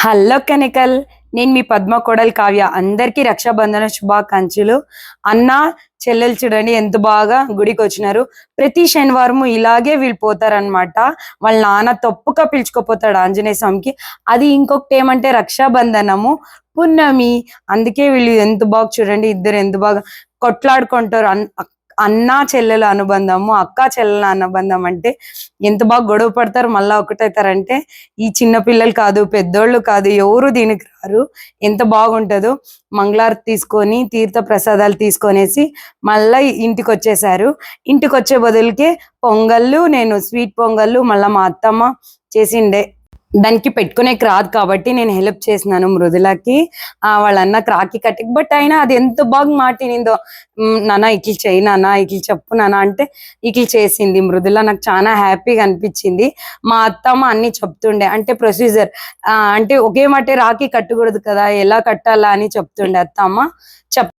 Hello కనికల్ నేను మీ పద్మ కోడల్ కావ్య. అందరికీ రక్షాబంధన శుభాకాంక్షలు. అన్న చెల్లెలు చూడండి ఎంత బాగా గుడికి వచ్చినారు. ప్రతి శనివారం ఇలాగే వీళ్ళు పోతారనమాట వాళ్ళ నాన్న తప్పుగా పిలుచుకోపోతాడు ఆంజనేయ స్వామికి. అది ఇంకొకటి ఏమంటే రక్షాబంధనము పున్నమి. అందుకే వీళ్ళు ఎంత బాగా చూడండి ఇద్దరు ఎంత బాగా కొట్లాడుకుంటారు. అన్- అన్న చెల్లెల అనుబంధము అక్క చెల్లెల అనుబంధం అంటే ఎంత బాగా గొడవ పడతారు మళ్ళీ ఒకటవుతారంటే ఈ చిన్న పిల్లలు కాదు పెద్దోళ్ళు కాదు ఎవరు దీనికి రారు ఎంత బాగుంటుందో మంగళారతి తీసుకొని తీర్థ ప్రసాదాలు తీసుకొనేసి మళ్ళీ ఇంటికి వచ్చేసారు ఇంటికి వచ్చే బదులుకే పొంగళ్ళు నేను స్వీట్ పొంగళ్ళు మళ్ళీ మా అత్తమ్మ చేసిండే. దానికి పెట్టుకునేకి రాదు కాబట్టి నేను హెల్ప్ చేసినాను మృదులకి. వాళ్ళన్న వాళ్ళ అన్నకి బట్ అయినా అది ఎంత బాగా మాటినిందో. "మ్, నాన్న ఇట్లా చేయి నాన్న ఇట్లా చెప్పు నాన్న అంటే ఇట్లా చేసింది. మృదుల నాకు చాలా హ్యాపీగా అనిపించింది. మా అత్తమ్మ అన్ని చెప్తుండే. అంటే ప్రొసీజర్ అంటే ఒకే మాటే రాఖీ కట్టకూడదు కదా ఎలా కట్టాలా అని చెప్తుండే అత్తమ్మ చెప్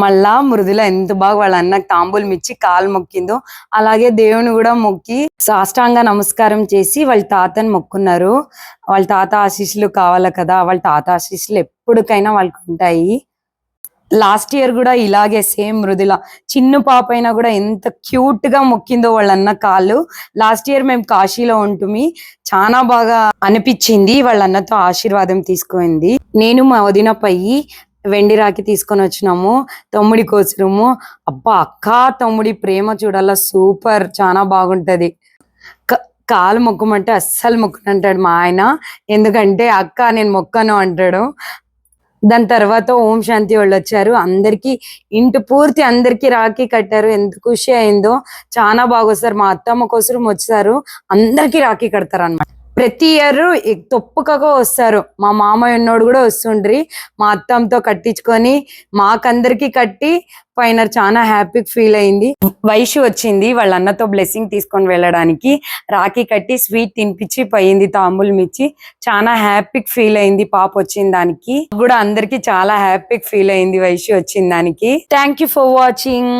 మళ్ళా మృదుల ఎంత బాగా వాళ్ళ అన్నకి తాంబూలం ఇచ్చి కాలు మొక్కిందో అలాగే దేవుని కూడా మొక్కి సాష్టాంగ నమస్కారం చేసి వాళ్ళ తాతని మొక్కున్నారు. వాళ్ళ తాత ఆశీస్సులు కావాలి కదా వాళ్ళ తాత ఆశీస్సులు ఎప్పటికైనా వాళ్ళకి ఉంటాయి. లాస్ట్ ఇయర్ కూడా ఇలాగే సేమ్ మృదుల. చిన్న పాప అయినా కూడా ఎంత క్యూట్గా మొక్కిందో వాళ్ళన్న కాళ్ళు. లాస్ట్ ఇయర్ మేము కాశీలో ఉంటుంది చాలా బాగా అనిపించింది వాళ్ళ అన్నతో ఆశీర్వాదం తీసుకుంది నేను మా వదిన పయ్యి వెండి రాకి తీసుకొని వచ్చినాము తమ్ముడి కోసరము అబ్బా అక్క తమ్ముడి ప్రేమ చూడాల సూపర్ చాలా బాగుంటది. క- కాలు మొక్కమంటే అస్సలు మొక్కనంటాడు మా ఆయన. ఎందుకంటే అక్క నేను మొక్కను అంటాడు. దాని తర్వాత ఓం శాంతి వాళ్ళు వచ్చారు. అందరికి ఇంటి పూర్తి అందరికి రాఖీ కట్టారు. ఎంత ఖుషి అయిందో. చాలా బాగా వస్తారు మా అత్తమ్మ కోసం వచ్చారు. అందరికి రాఖీ కడతారు అనమాట ప్రతి ఇయర్ తొప్పుకగా వస్తారు. మా మామయ్య ఉన్నోడు కూడా వస్తుండ్రి. మా అత్తంతో కట్టించుకొని మాకందరికి కట్టి పైన చాలా హ్యాపీ ఫీల్ అయింది. వైషు వచ్చింది వాళ్ళ అన్నతో బ్లెస్సింగ్ తీసుకొని వెళ్ళడానికి. రాఖీ కట్టి స్వీట్ తినిపించి పోయింది తాంబూలం ఇచ్చి. చాలా హ్యాపీ ఫీల్ అయింది పాప వచ్చిన దానికి. కూడా అందరికి చాలా హ్యాపీ ఫీల్ అయింది వైషు వచ్చిన దానికి. Thank you for watching